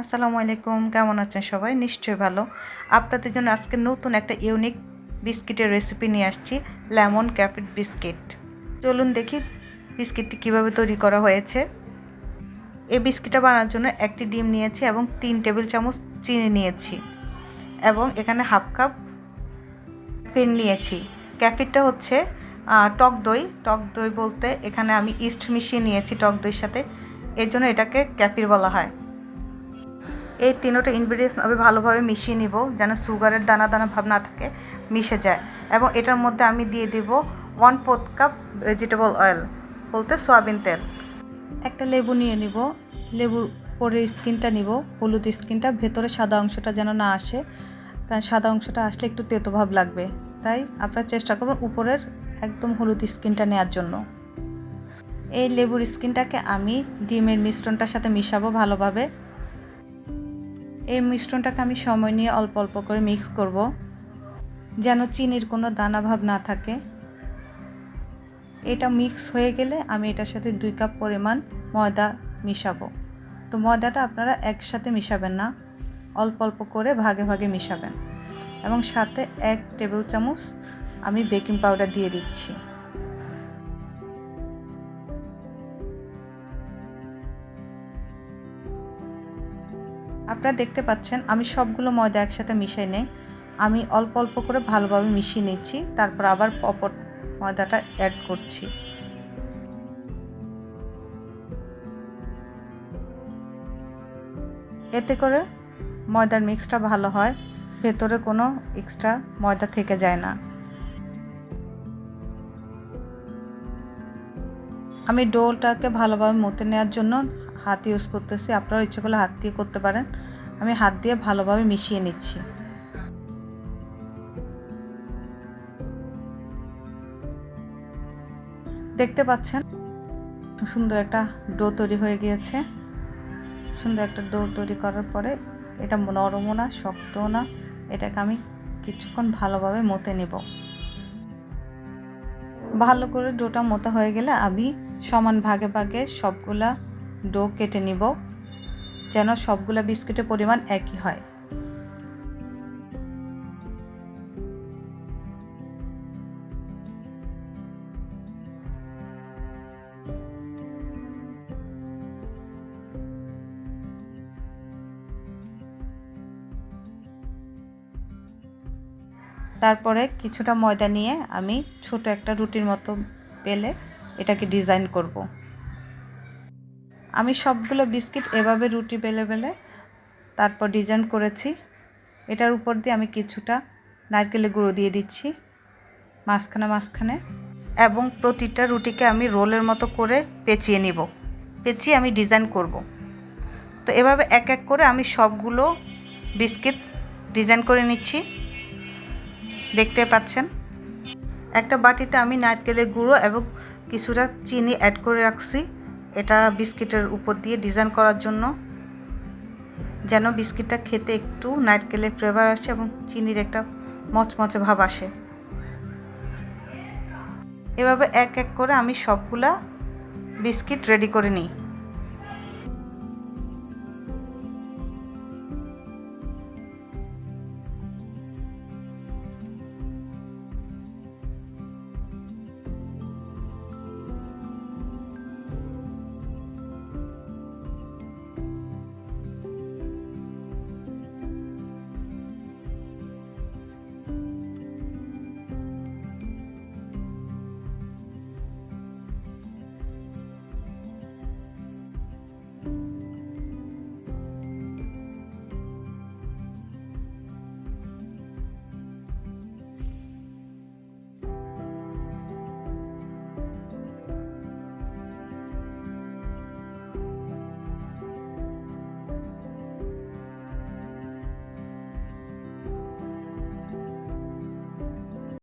আসসালামু আলাইকুম, কেমন আছেন সবাই? নিশ্চয়ই ভালো। আপনাদের জন্য আজকে নতুন একটা ইউনিক বিস্কিটের রেসিপি নিয়ে আসছি, লেমন ক্যাপিড বিস্কিট। চলুন দেখি বিস্কিটটি কীভাবে তৈরি করা হয়েছে। এই বিস্কিটটা বানানোর জন্য একটি ডিম নিয়েছি এবং তিন টেবিল চামচ চিনি নিয়েছি এবং এখানে হাফ কাপ পেন নিয়েছি। ক্যাপিডটা হচ্ছে টক দই। টক দই বলতে এখানে আমি ইস্ট মিশিয়ে নিয়েছি টক দইয়ের সাথে। এর জন্য এটাকে ক্যাপির বলা হয়। এই তিনোটা ইনগ্রিডিয়েন্টস আমি ভালোভাবে মিশিয়ে নিব যেন সুগারের দানা দানা ভাব না থাকে, মিশে যায়। এবং এটার মধ্যে আমি দিয়ে দিব one fourth cup vegetable oil বলতে সয়াবিন তেল। একটা লেবু নিয়ে নিব, লেবুর পরের স্কিনটা নিব, হলুদ স্কিনটা, ভেতরে সাদা অংশটা যেন না আসে, কারণ সাদা অংশটা আসলে একটু তেতো ভাব লাগবে। তাই আপনারা চেষ্টা করুন উপরের একদম হলুদ স্কিনটা নেওয়ার জন্য। এই লেবুর স্কিনটাকে আমি ডিমের মিশ্রণটার সাথে মিশাবো ভালোভাবে। এই মিশ্রণটাকে আমি সময় নিয়ে অল্প অল্প করে মিক্স করব, যেন চিনির কোনো দানা ভাব না থাকে। এটা মিক্স হয়ে গেলে আমি এটার সাথে দুই কাপ পরিমাণ ময়দা মিশাবো। তো ময়দাটা আপনারা একসাথে মিশাবেন না, অল্প অল্প করে ভাগে ভাগে মিশাবেন। এবং সাথে এক টেবিল চামচ আমি বেকিং পাউডার দিয়ে দিচ্ছি। আপনারা দেখতে পাচ্ছেন, আমি সবগুলো ময়দা একসাথে মিশাই নেই। আমি অল্প অল্প করে ভালোভাবে মিশিয়ে নিচ্ছি, তারপর আবার অপর ময়দাটা অ্যাড করছি। এতে করে ময়দার মিক্সটা ভালো হয়, ভেতরে কোনো এক্সট্রা ময়দা থেকে যায় না। আমি ডোলটাকে ভালোভাবে মতে নেওয়ার জন্য হাত ইউজ করতেছি আপনারা ইচ্ছে করলে হাত দিয়ে করতে পারেন। আমি হাত দিয়ে ভালোভাবে মিশিয়ে নিচ্ছি। দেখতে পাচ্ছেন? সুন্দর একটা ডো তৈরি হয়ে গিয়েছে। সুন্দর একটা ডো তৈরি করার পরে এটা নরমও না, শক্তও না। এটাকে আমি কিছুক্ষণ ভালোভাবে মতে নেব। ভালো করে ডোটা মোতা হয়ে গেলে আমি সমান ভাগে ভাগে সবগুলা ডো কেটে নিব। যেন সবগুলা বিস্কুটের পরিমাণ একই হয় তারপরে কিছুটা ময়দা নিয়ে আমি ছোট একটা রুটির মতো পেলে এটাকে ডিজাইন করব। আমি সবগুলো বিস্কিট এভাবে রুটি বেলে বেলে তারপর ডিজাইন করেছি। এটার উপর দিয়ে আমি কিছুটা নারকেলের গুঁড়ো দিয়ে দিচ্ছি, মাঝখানে মাঝখানে। এবং প্রতিটা রুটিকে আমি রোলের মতো করে পেঁচিয়ে নিব। পেঁচিয়ে আমি ডিজাইন করব। তো এভাবে এক এক করে আমি সবগুলো বিস্কিট ডিজাইন করে নিচ্ছি। দেখতে পাচ্ছেন? একটা বাটিতে আমি নারকেলের গুঁড়ো এবং কিছুটা চিনি অ্যাড করে রাখছি। এটা বিস্কিটের উপর দিয়ে ডিজাইন করার জন্য। যেন বিস্কিটটা খেতে একটু নারকেলের ফ্লেভার আসে এবং চিনির একটা মচমচে ভাব আসে। এভাবে এক এক করে আমি সবগুলা বিস্কিট রেডি করে নিই।